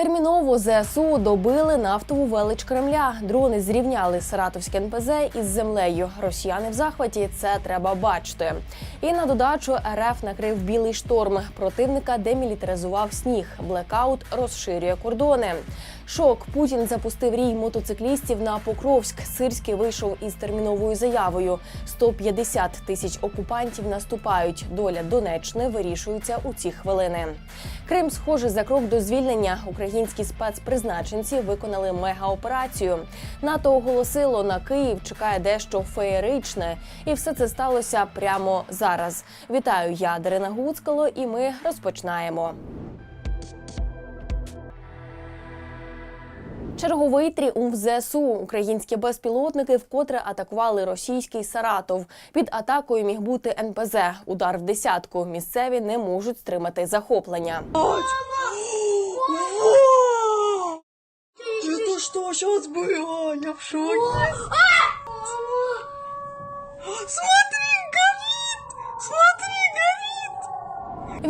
Терміново ЗСУ добили нафтову велич Кремля. Дрони зрівняли Саратовське НПЗ із землею. Росіяни в захваті. Це треба бачити. І на додачу РФ накрив білий шторм. Противника демілітаризував сніг. Блекаут розширює кордони. Шок Путін запустив рій мотоциклістів на Покровськ. Сирський вийшов із терміновою заявою. 150 тисяч окупантів наступають. Доля Донеччини вирішується у ці хвилини. Крим схоже за крок до звільнення. Українські спецпризначенці виконали мегаоперацію. НАТО оголосило на Київ чекає дещо феєричне, і все це сталося прямо зараз. Вітаю, я Дарина Гуцкало, і ми розпочинаємо. Черговий тріумф ЗСУ. Українські безпілотники вкотре атакували російський Саратов. Під атакою міг бути НПЗ. Удар в десятку. Місцеві не можуть стримати захоплення. Сейчас? Я в шоке.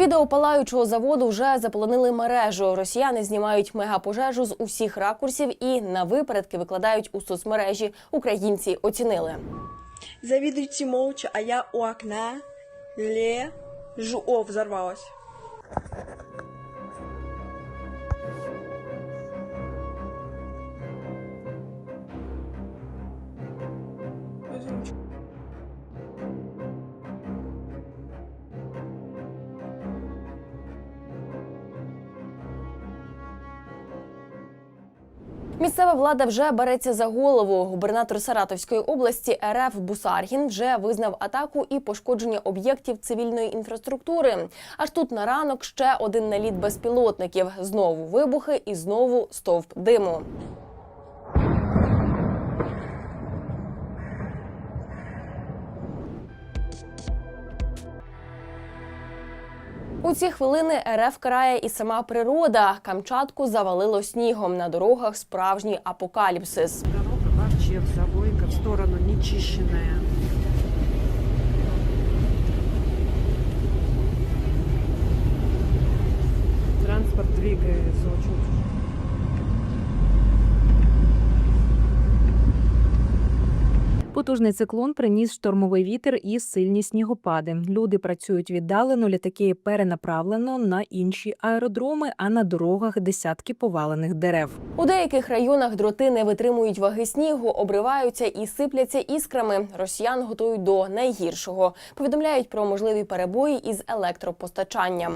Відео палаючого заводу вже заполонили мережу. Росіяни знімають мегапожежу з усіх ракурсів і на випередки викладають у соцмережі. Українці оцінили. Завидуйте мовча, а я у окна лежу. О, взорвалась. Місцева влада вже береться за голову. Губернатор Саратовської області РФ Бусаргін вже визнав атаку і пошкодження об'єктів цивільної інфраструктури. Аж тут на ранок ще один наліт безпілотників. Знову вибухи і знову стовп диму. У ці хвилини РФ карає і сама природа. Камчатку завалило снігом. На дорогах справжній апокаліпсис. Дорога вообще в забойка, в сторону нечищенная. Транспорт двигається очень. Потужний циклон приніс штормовий вітер і сильні снігопади. Люди працюють віддалено, літаки перенаправлено на інші аеродроми, а на дорогах десятки повалених дерев. У деяких районах дроти не витримують ваги снігу, обриваються і сипляться іскрами. Росіян готують до найгіршого. Повідомляють про можливі перебої із електропостачанням.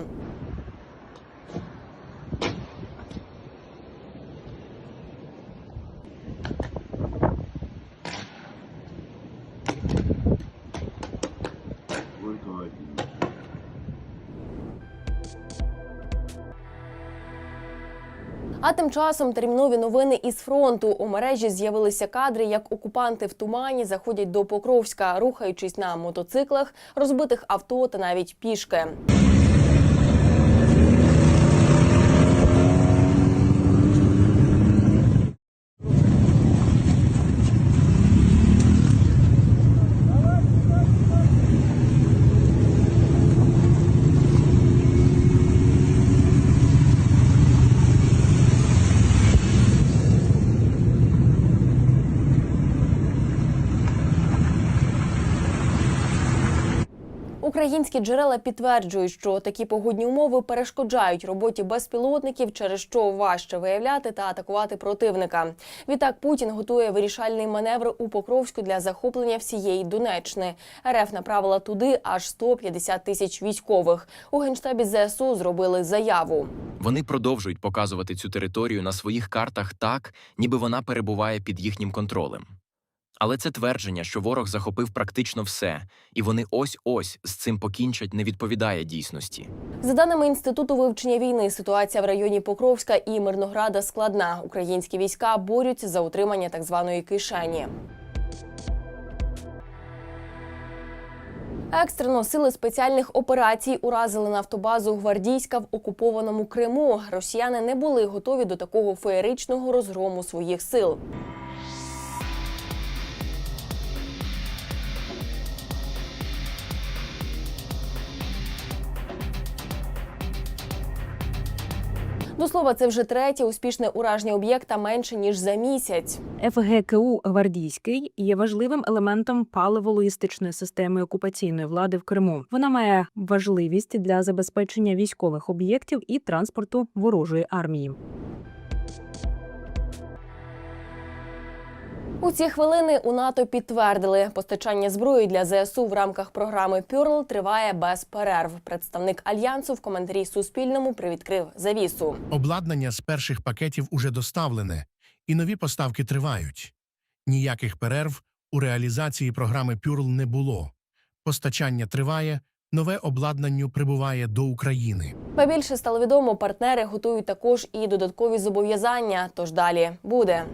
А тим часом термінові новини із фронту у мережі з'явилися кадри, як окупанти в тумані заходять до Покровська, рухаючись на мотоциклах, розбитих авто та навіть пішки. Українські джерела підтверджують, що такі погодні умови перешкоджають роботі безпілотників, через що важче виявляти та атакувати противника. Відтак Путін готує вирішальний маневр у Покровську для захоплення всієї Донеччини. РФ направила туди аж 150 тисяч військових. У генштабі ЗСУ зробили заяву. Вони продовжують показувати цю територію на своїх картах так, ніби вона перебуває під їхнім контролем. Але це твердження, що ворог захопив практично все, і вони ось-ось з цим покінчать, не відповідає дійсності. За даними інституту вивчення війни, ситуація в районі Покровська і Мирнограда складна. Українські війська борються за утримання так званої кишені. Екстрено сили спеціальних операцій уразили нафтобазу Гвардійська в окупованому Криму. Росіяни не були готові до такого феєричного розгрому своїх сил. До слова, це вже третє успішне ураження об'єкта менше ніж за місяць. ФГКУ Гвардійський є важливим елементом паливо-логістичної системи окупаційної влади в Криму. Вона має важливість для забезпечення військових об'єктів і транспорту ворожої армії. У ці хвилини у НАТО підтвердили, постачання зброї для ЗСУ в рамках програми Пюрл триває без перерв. Представник альянсу в коментарі Суспільному привідкрив завісу. Обладнання з перших пакетів уже доставлене, і нові поставки тривають. Ніяких перерв у реалізації програми Пюрл не було. Постачання триває, нове обладнання прибуває до України. Ба більше стало відомо, партнери готують також і додаткові зобов'язання. Тож далі буде.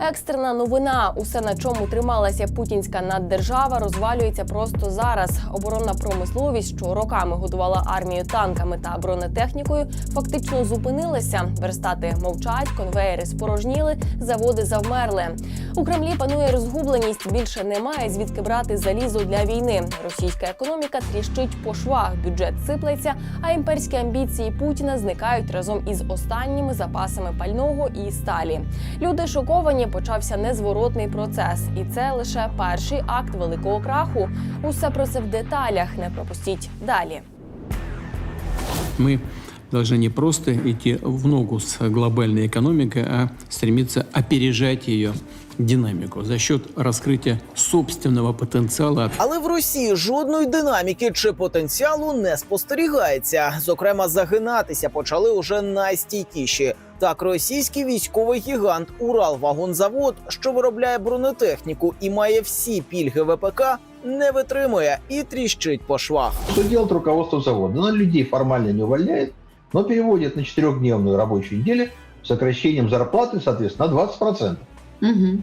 Екстрена новина. Усе на чому трималася путінська наддержава, розвалюється просто зараз. Оборонна промисловість, що роками годувала армію танками та бронетехнікою, фактично зупинилася. Верстати мовчать, конвеєри спорожніли, заводи завмерли. У Кремлі панує розгубленість. Більше немає звідки брати залізо для війни. Російська економіка тріщить по швах, бюджет сиплеться, а імперські амбіції Путіна зникають разом із останніми запасами пального і сталі. Люди шоковані Почався незворотний процес, і це лише перший акт великого краху. Усе про це в деталях. Не пропустіть далі. Мы должны не просто идти в ногу с глобальной экономикой, а стремиться опережать ее динамику за счет раскрытия собственного потенциала, Але в Росії жодної динаміки чи потенціалу не спостерігається. Зокрема, загинатися почали уже найстійкіші. Так, російський військовий гігант Уралвагонзавод, що виробляє бронетехніку і має всі пільги ВПК, не витримує і тріщить по швах. Что делает руководство завода? Оно людей формально не увольняет, но переводит на четырехдневную рабочую неделю с сокращением зарплаты, соответственно, на 20%.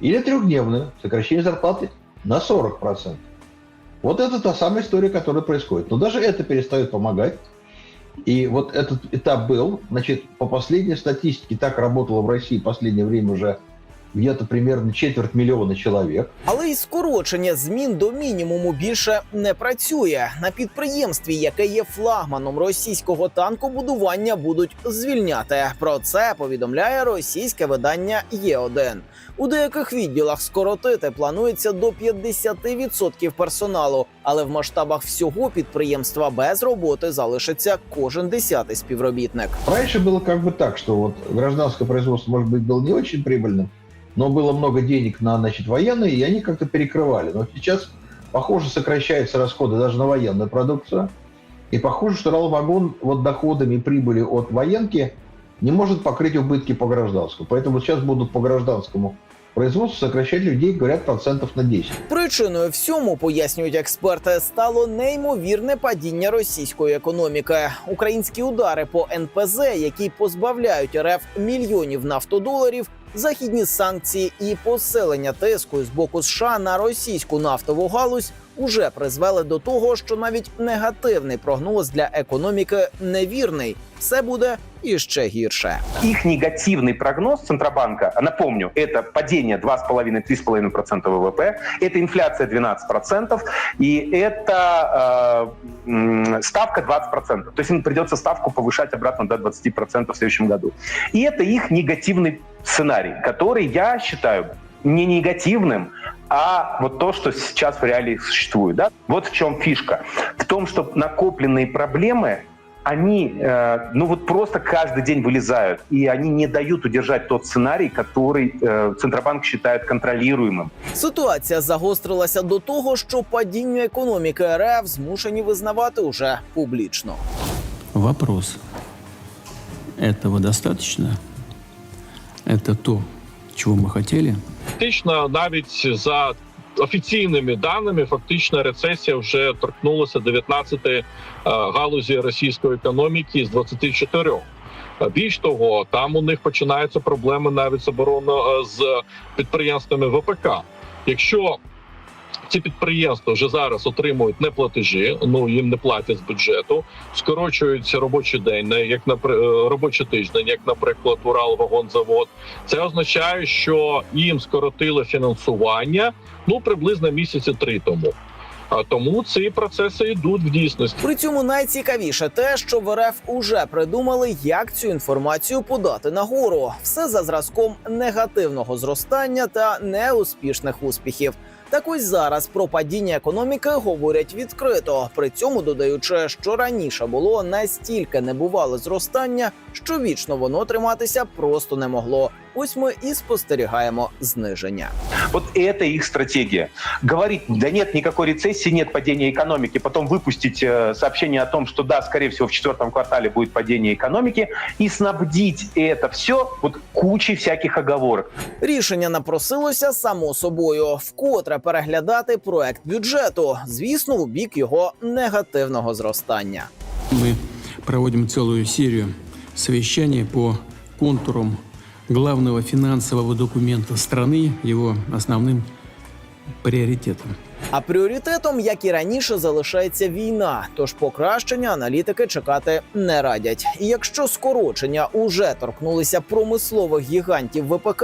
Или трехдневную, сокращение зарплаты на 40%. Вот это та самая история, которая происходит. Но даже это перестает помогать. И вот этот этап был, значит, по последней статистике, так работало в России в последнее время уже где-то примерно четверть миллиона человек. Але й скорочення змін до мінімуму більше не працює. На підприємстві, яке є флагманом російського танкобудування, будуть звільняти. Про це повідомляє російське видання Є1. У деяких відділах скоротити планується до 50% персоналу, але в масштабах всього підприємства без роботи залишиться кожен десятий співробітник. Раньше было как бы так, что вот гражданское производство, может быть, было не очень прибыльным, но было много денег на значит, военные, и они как-то перекрывали. Но сейчас, похоже, сокращаются расходы даже на военную продукцию. И похоже, что Ралвагон вот доходами прибыли от военки не может покрыть убытки по гражданскому. Поэтому вот сейчас будут по гражданскому производству сокращать людей, говорят, процентов на 10. Причиною всьому пояснюють експерти, стало неймовірне падіння російської економіки. Українські удари по НПЗ, які позбавляють РФ мільйонів нафтодоларів, західні санкції і посилення тиску з боку США на російську нафтову галузь уже призвели до того, що навіть негативний прогноз для економіки невірний. Все буде іще гірше. Их негативный прогноз Центробанка, а напомню, это падение 2,5-3,5% ВВП, это инфляция 12%, и это э, м, ставка 20%. То есть им придется ставку повышать обратно до 20% в следующем году. И это их негативный сценарий, который я считаю не негативным, а вот то, что сейчас в реалии существует. Да? Вот в чем фишка. В том, что накопленные проблемы они, э, ну вот просто каждый день вылезают, и они не дают удержать тот сценарий, который э, Центробанк считает контролируемым. Ситуація загострилася до того, що падінню економіки РФ змушені визнавати уже публічно. Вопрос. Этого достаточно? Это то, чего мы хотели? Фактично, навіть за офіційними даними, фактично рецесія вже торкнулася 19 е, галузі російської економіки з 24. Е, Більш того, там у них починаються проблеми навіть з оборонно з підприємствами ВПК. Якщо ці підприємства вже зараз отримують неплатежі, ну їм не платять з бюджету, скорочується робочий день, як напри- е, робочий тиждень, як, наприклад, Уралвагонзавод. Це означає, що їм скоротили фінансування ну приблизно місяці три тому. А тому ці процеси йдуть в дійсності. При цьому найцікавіше те, що в РФ уже придумали, як цю інформацію подати нагору. Все за зразком негативного зростання та неуспішних успіхів. Так ось зараз про падіння економіки говорять відкрито, при цьому додаючи, що раніше було настільки небувале зростання, що вічно воно триматися просто не могло. Ось ми і спостерігаємо зниження. Вот это их стратегия. Говорить, да нет никакой рецессии, нет падения экономики, потом выпустить э, сообщение о том, что да, скорее всего, в четвертом квартале будет падение экономики, и снабдить это все вот кучей всяких оговорок. Рішення напросилося само собою вкотре переглядати проект бюджету, звісно, у бік його негативного зростання. Мы проводим целую серию совещаний по контурам главного финансового документа страны, его основным приоритетам. А пріоритетом, як і раніше, залишається війна. Тож покращення аналітики чекати не радять. І якщо скорочення уже торкнулися промислових гігантів ВПК,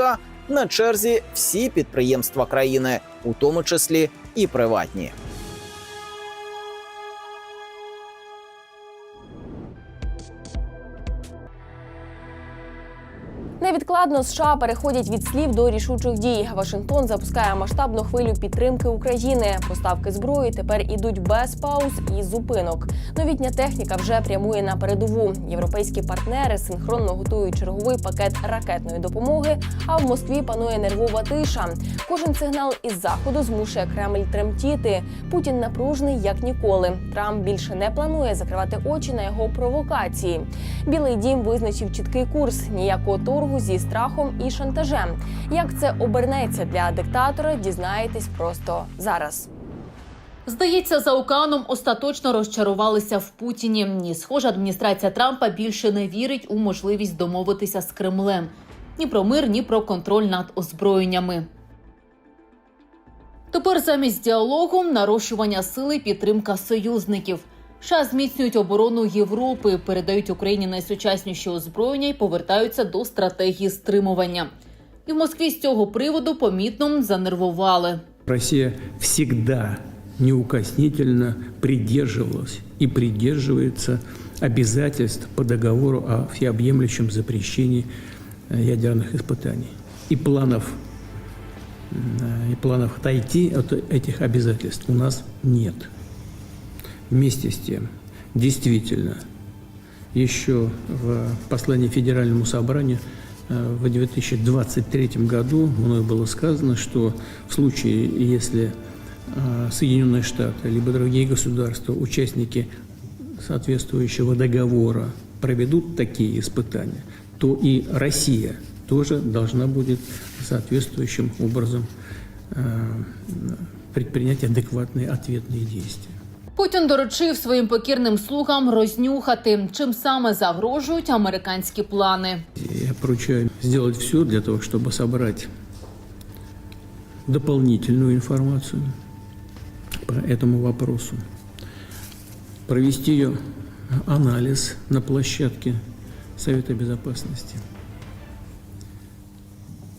на черзі всі підприємства країни, у тому числі і приватні. Невідкладно США переходять від слів до рішучих дій. Вашингтон запускає масштабну хвилю підтримки України. Поставки зброї тепер ідуть без пауз і зупинок. Новітня техніка вже прямує на передову. Європейські партнери синхронно готують черговий пакет ракетної допомоги. А в Москві панує нервова тиша. Кожен сигнал із заходу змушує Кремль тремтіти. Путін напружений як ніколи. Трамп більше не планує закривати очі на його провокації. Білий дім визначив чіткий курс ніякого торгу зі страхом і шантажем. Як це обернеться для диктатора, дізнаєтесь просто зараз. Здається, за океаном остаточно розчарувалися в Путіні. Ні, схоже, адміністрація Трампа більше не вірить у можливість домовитися з Кремлем ні про мир, ні про контроль над озброєннями. Тепер замість діалогу нарощування сили, підтримка союзників. США зміцнюють оборону Європи, передають Україні найсучасніші озброєння і повертаються до стратегії стримування. І в Москві з цього приводу помітно занервували. Россия всегда неукоснительно придерживалась и придерживается обязательств по договору о всеобъемлющем запрещении э, ядерных испытаний. И планов, э, и планов отойти от этих обязательств у нас нет. Вместе с тем, действительно, еще в послании Федеральному собранию э, в 2023 году мною было сказано, что в случае, если э, Соединенные Штаты либо другие государства, участники соответствующего договора, проведут такие испытания, то и Россия тоже должна будет соответствующим образом э, предпринять адекватные ответные действия. Путін доручив своїм покірним слугам рознюхати, чим саме загрожують американські плани. Я поручаю сделать все для того, чтобы собрать дополнительную информацию по этому вопросу, провести ее анализ на площадке Совета Безопасности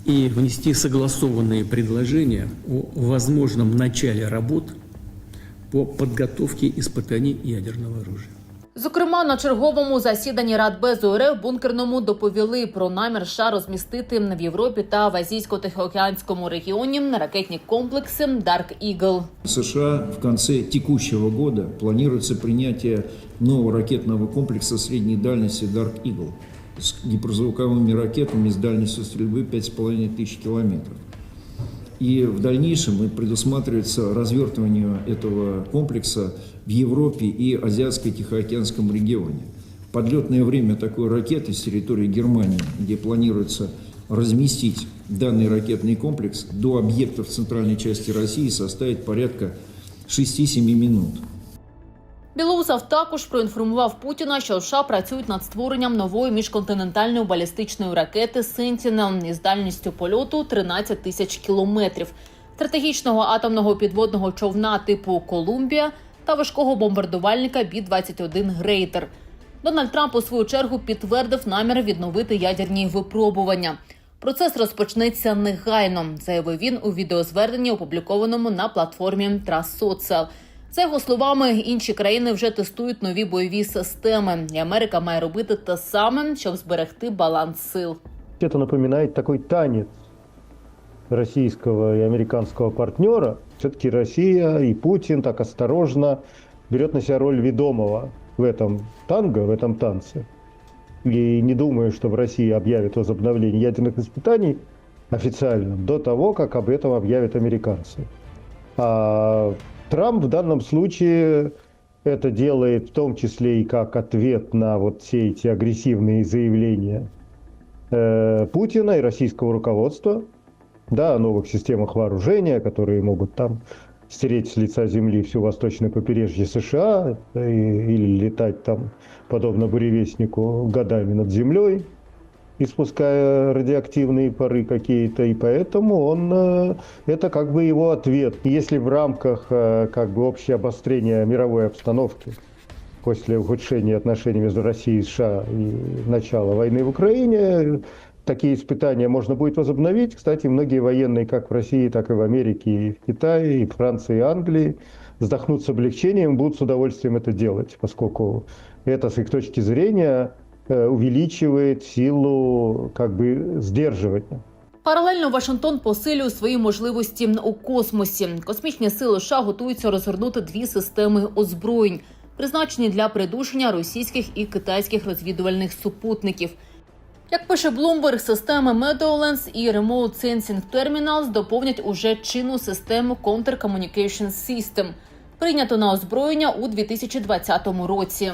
и внести согласованные предложения о возможном начале работ по подготовке испытаний ядерного оружия. Зокрема, на черговому засіданні Радбезу РФ бункерному доповіли про намір США розмістити в Європі та в азійсько-тихоокеанському регіоні ракетні комплекси Dark Eagle. США в конце текущего года планируется принятие нового ракетного комплекса средней дальности Dark Eagle с гиперзвуковыми ракетами с дальностью стрельбы 5,5 тысяч километров. И в дальнейшем предусматривается развертывание этого комплекса в Европе и Азиатско-Тихоокеанском регионе. Подлетное время такой ракеты с территории Германии, где планируется разместить данный ракетный комплекс до объектов центральной части России составит порядка 6-7 минут. Білоусов також проінформував Путіна, що США працюють над створенням нової міжконтинентальної балістичної ракети «Сентінел» із дальністю польоту 13 тисяч кілометрів, стратегічного атомного підводного човна типу Колумбія та важкого бомбардувальника Бі-21 Грейтер. Дональд Трамп у свою чергу підтвердив намір відновити ядерні випробування. Процес розпочнеться негайно, заявив він у відеозверненні, опублікованому на платформі Trust Social. За його словами, інші країни вже тестують нові бойові системи, і Америка має робити те саме, щоб зберегти баланс сил. Это напоминает такой танец российского и американского партнера. Все-таки Россия и Путин так осторожно берет на себя роль ведомого в этом танго, в этом танце. И не думаю, что в России объявят возобновление ядерных испытаний официально до того, как об этом объявят американцы. А Трамп в данном случае это делает в том числе и как ответ на вот все эти агрессивные заявления э, Путина и российского руководства, да, о новых системах вооружения, которые могут там стереть с лица земли все восточное побережье США и- или летать там, подобно буревестнику, годами над землей, испуская радиоактивные пары какие-то, и поэтому он, э, это как бы его ответ. Если в рамках э, как бы общего обострения мировой обстановки после ухудшения отношений между Россией и США и начала войны в Украине, такие испытания можно будет возобновить. Кстати, многие военные как в России, так и в Америке, и в Китае, и в Франции, и Англии вздохнут с облегчением, будут с удовольствием это делать, поскольку это с их точки зрения увеличивает силу как бы сдерживания. Паралельно Вашингтон посилює свої можливості у космосі. Космічні сили США готуються розгорнути дві системи озброєнь, призначені для придушення російських і китайських розвідувальних супутників. Як пише Bloomberg, системи Meadowlands і Remote Sensing Terminals доповнять уже чинну систему Counter Communication System, прийняту на озброєння у 2020 році.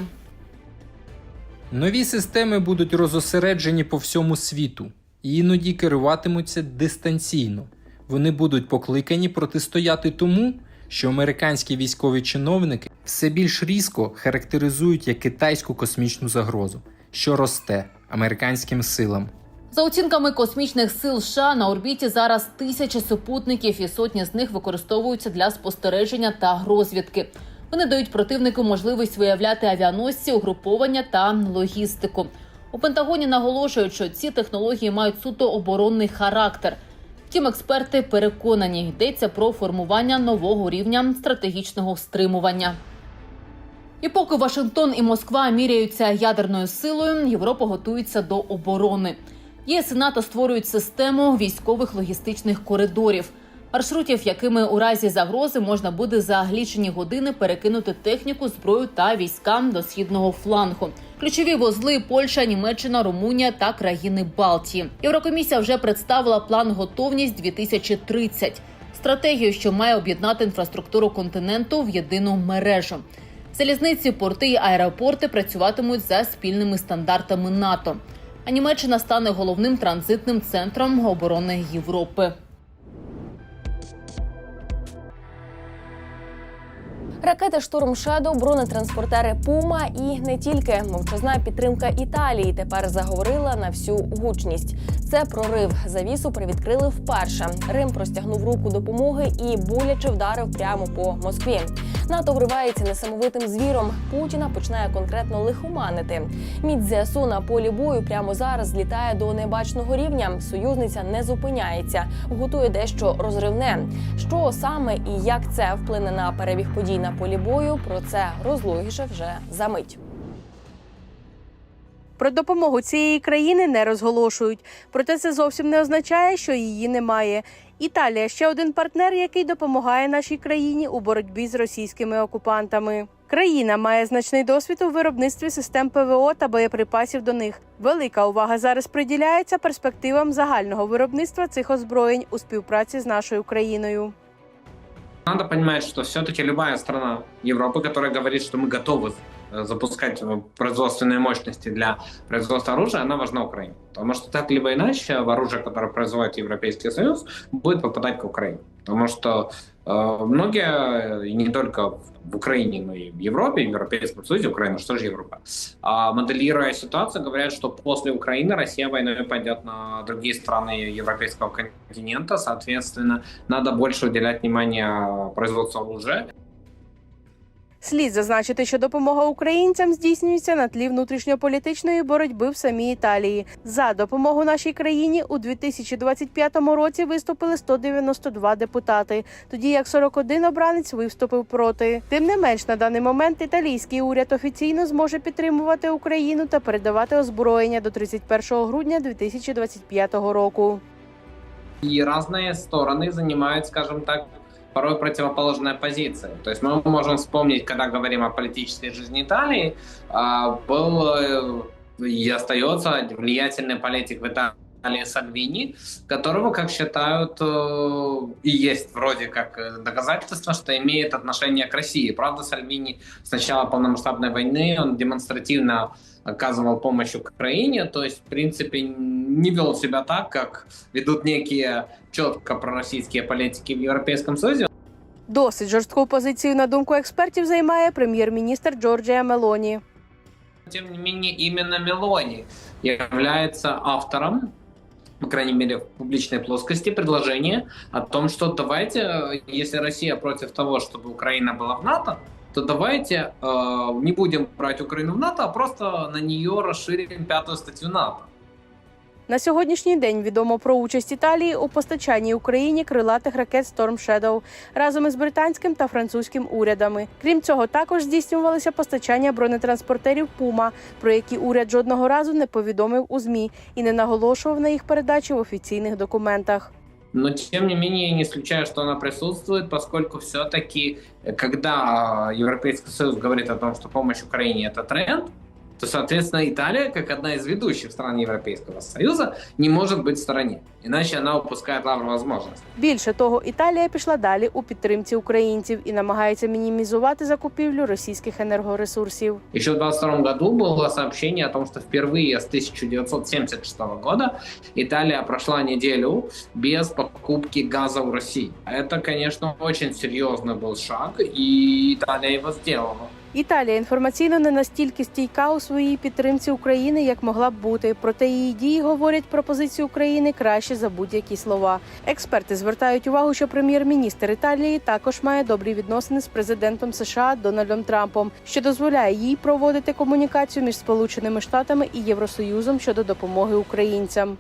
Нові системи будуть розосереджені по всьому світу і іноді керуватимуться дистанційно. Вони будуть покликані протистояти тому, що американські військові чиновники все більш різко характеризують як китайську космічну загрозу, що росте американським силам. За оцінками космічних сил США на орбіті зараз тисячі супутників, і сотні з них використовуються для спостереження та розвідки. Вони дають противнику можливість виявляти авіаносці, угруповання та логістику. У Пентагоні наголошують, що ці технології мають суто оборонний характер. Втім, експерти переконані, йдеться про формування нового рівня стратегічного стримування. І поки Вашингтон і Москва міряються ядерною силою, Європа готується до оборони. ЄС і НАТО створюють систему військових логістичних коридорів, маршрутів, якими у разі загрози можна буде за лічені години перекинути техніку, зброю та військам до східного флангу. Ключові вузли Польща, Німеччина, Румунія та країни Балтії. Єврокомісія вже представила план готовність 2030 стратегію, що має об'єднати інфраструктуру континенту в єдину мережу. Залізниці, порти і аеропорти працюватимуть за спільними стандартами НАТО. А Німеччина стане головним транзитним центром оборони Європи. Ракети штурм шадо, бронетранспортери Пума і не тільки мовчазна підтримка Італії тепер заговорила на всю гучність. Це прорив завісу привідкрили вперше. Рим простягнув руку допомоги і боляче вдарив прямо по Москві. НАТО вривається несамовитим звіром. Путіна починає конкретно лихоманити. Міць ЗСУ на полі бою прямо зараз злітає до небачного рівня. Союзниця не зупиняється, готує дещо розривне. Що саме і як це вплине на перебіг подій на полі бою? Про це розлогіше вже за мить. Про допомогу цієї країни не розголошують. Проте це зовсім не означає, що її немає. Італія ще один партнер, який допомагає нашій країні у боротьбі з російськими окупантами. Країна має значний досвід у виробництві систем ПВО та боєприпасів до них. Велика увага зараз приділяється перспективам загального виробництва цих озброєнь у співпраці з нашою країною. Надо понимать, что все-таки любая страна Европы, которая говорит, что мы готовы э, запускать э, производственные мощности для производства оружия, она важна Украине. Потому что так либо иначе оружие, которое производит Европейский Союз, будет попадать к Украине. Потому что э, многие, и не только в Украине, но и в Европе, и в Европейском Союзе, Украина, что же Европа, а, моделируя ситуацию, говорят, что после Украины Россия войной пойдет на другие страны европейского континента, соответственно, надо больше уделять внимание производству оружия. Слід зазначити, що допомога українцям здійснюється на тлі внутрішньополітичної боротьби в самій Італії. За допомогу нашій країні у 2025 році виступили 192 депутати, тоді як 41 обранець виступив проти. Тим не менш, на даний момент італійський уряд офіційно зможе підтримувати Україну та передавати озброєння до 31 грудня 2025 року. И разные стороны занимают, скажем так, порой противоположные позиции. То есть мы можем вспомнить, когда говорим о политической жизни Италии, а, был э, и остается влиятельный политик в Италии Сальвини, которого, как считают, э, и есть вроде как э, доказательство, что имеет отношение к России. Правда, Сальвини с начала полномасштабной войны он демонстративно оказывал помощь Украине, то есть, в принципе, не вел себя так, как ведут некие четко пророссийские политики в Европейском Союзе. Досить жорстку позицію, на думку експертів, займає прем'єр-міністр Джорджія Мелоні. Тем не менее, именно Мелони является автором, по крайней мере, в публичной плоскости, предложения о том, что давайте, э, если Россия против того, чтобы Украина была в НАТО, то давайте э, не будем брать Украину в НАТО, а просто на нее расширим пятую статью НАТО. На сьогоднішній день відомо про участь Італії у постачанні Україні крилатих ракет Storm Shadow разом із британським та французьким урядами. Крім цього, також здійснювалося постачання бронетранспортерів Пума, про які уряд жодного разу не повідомив у змі і не наголошував на їх передачі в офіційних документах. Но тем не менее я не исключаю, что она присутствует, поскольку все-таки, когда Европейский Союз говорит о том, что помощь Украине это тренд, то, соответственно, Италия, как одна из ведущих стран Европейского Союза, не может быть в стороне. Иначе она упускает лавру возможность. Більше того, Італія пішла далі у підтримці українців і намагається мінімізувати закупівлю російських енергоресурсів. Еще в 2022 году было сообщение о том, что впервые с 1976 года Италия прошла неделю без покупки газа у России. Это, конечно, очень серьезный был шаг, и Италия его сделала. Італія інформаційно не настільки стійка у своїй підтримці України, як могла б бути. Проте її дії говорять про позицію України краще за будь-які слова. Експерти звертають увагу, що прем'єр-міністр Італії також має добрі відносини з президентом США Дональдом Трампом, що дозволяє їй проводити комунікацію між Сполученими Штатами і Євросоюзом щодо допомоги українцям.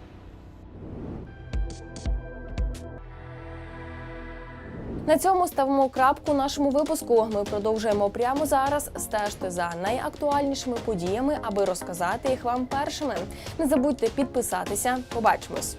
На цьому ставимо крапку нашому випуску. Ми продовжуємо прямо зараз Стежте за найактуальнішими подіями, аби розказати їх вам першими. Не забудьте підписатися. Побачимось.